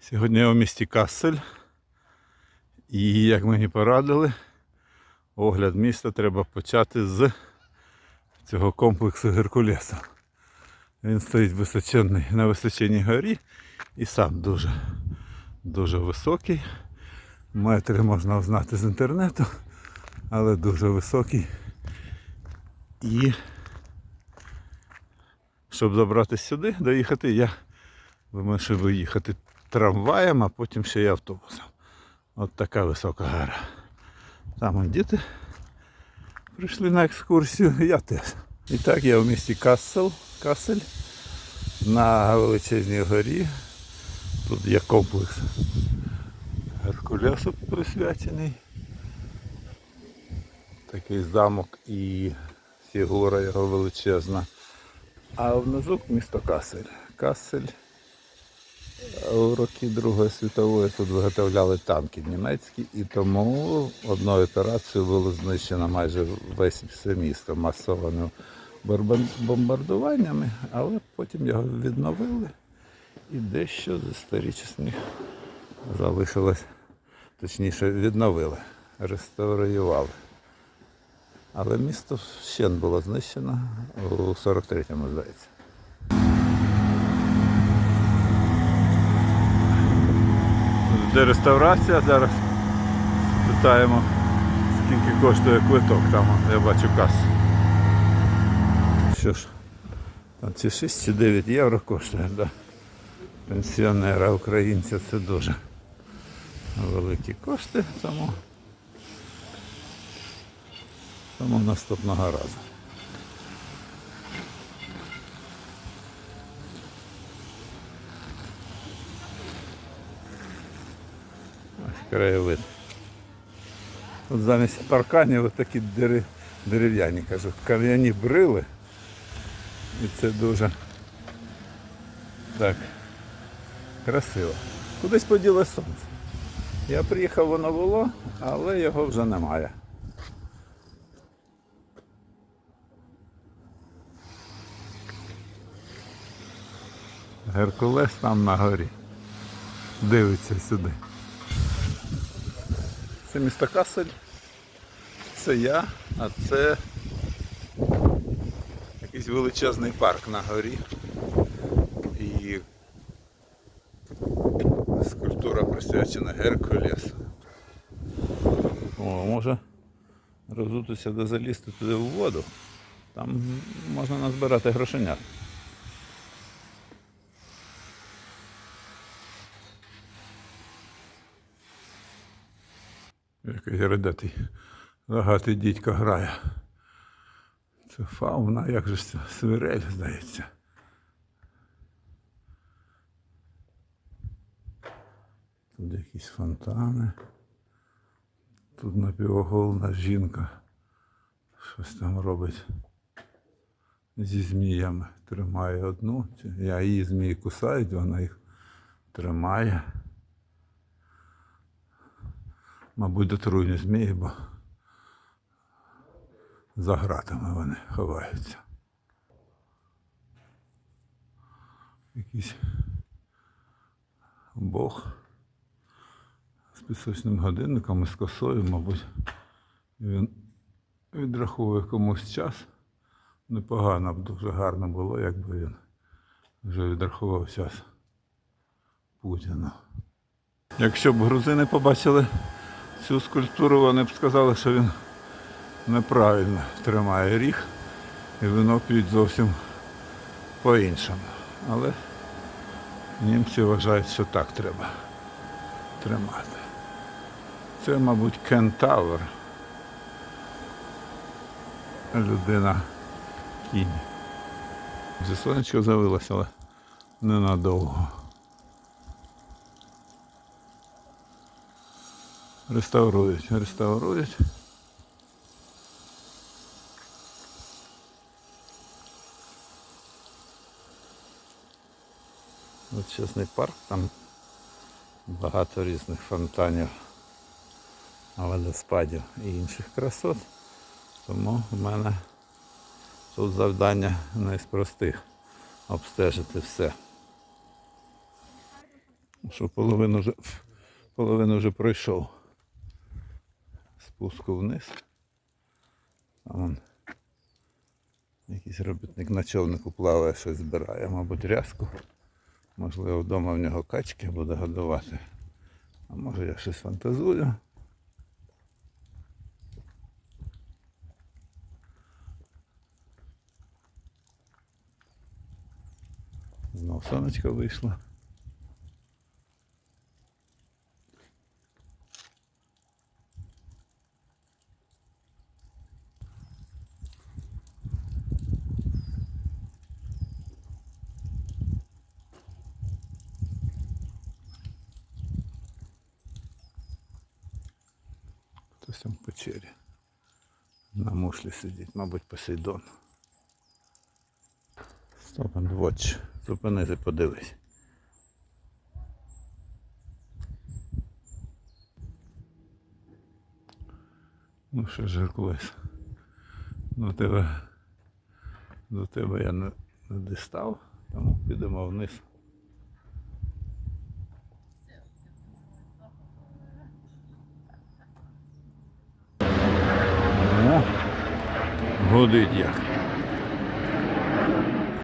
Сьогодні я у місті Кассель. І як мені порадили, огляд міста треба почати з цього комплексу Геркулеса. Він стоїть височенний, на височенній горі і сам дуже, дуже високий. Метри можна узнати з інтернету, але дуже високий. І щоб забратися сюди, доїхати, я вимушую виїхати трамваєм, а потім ще й автобусом. От така висока гора. Там діти прийшли на екскурсію, я теж. І так я в місті Кассел, Кассель на величезній горі. Тут є комплекс Геркулесу присвячений. Такий замок і фігура його величезна. А внизу місто Кассель. Кассель у роки Другої світової тут виготовляли танки німецькі, і тому одною операцією було знищено майже весь все місто масованими бомбардуваннями, але потім його відновили і дещо з історичних залишилось, точніше відновили, реставрували. Але місто ще було знищено у 43-му, здається. Де реставрація зараз питаємо, скільки коштує квиток, там я бачу касу. Що ж, там ці 6 чи 9 євро коштує, да? Пенсіонера українця це дуже великі кошти, тому, тому наступного разу. Краєвид. Тут замість парканів такі дерев- дерев'яні, кажу, кам'яні брили. І це дуже так красиво. Кудись поділось сонце. Я приїхав, воно було, але його вже немає. Геркулес там на горі. Дивиться сюди. Це місто Касель. Це я, а це якийсь величезний парк на горі. І скульптура присвячена Геркулесу. О, може розутися де залізти туди в воду. Там можна назбирати грошенят. Який рядатий рогатий дідько грає. Це фауна, як же це свирель, здається. Тут якісь фонтани. Тут напівоголена жінка. Щось там робить зі зміями. Тримає одну. Я її змії кусають, вона їх тримає. Мабуть, отруйні змії, бо за гратами вони ховаються. Якийсь Бог з пісочним годинником і з косою, мабуть, він відраховує комусь час. Непогано б дуже гарно було, якби він вже відрахував час Путіна. Якщо б грузини побачили цю скульптуру, вони б сказали, що він неправильно тримає ріг і вино п'ють зовсім по-іншому. Але німці вважають, що так треба тримати. Це, мабуть, кентавр. Людина кінь. Зі сонечко завилося, але ненадовго. Реставрують, реставрують. Величезний парк, там багато різних фонтанів, водоспадів і інших красот. Тому в мене тут завдання не з простих обстежити все. Що половину вже, половину вже пройшов. Спуску вниз. А вон якийсь робітник на човнику плаває, щось збирає, мабуть, рязку. Можливо, вдома в нього качки буде годувати. А може я щось фантазую. Знов сонечко вийшло. Хтось там печері. На мушлі сидить, мабуть, Посейдон. Стоп and watch. Зупинись і подивись. Ну що ж, Геркулес, до тебе, до тебе я не, не дістав, тому підемо вниз. О, гудить як.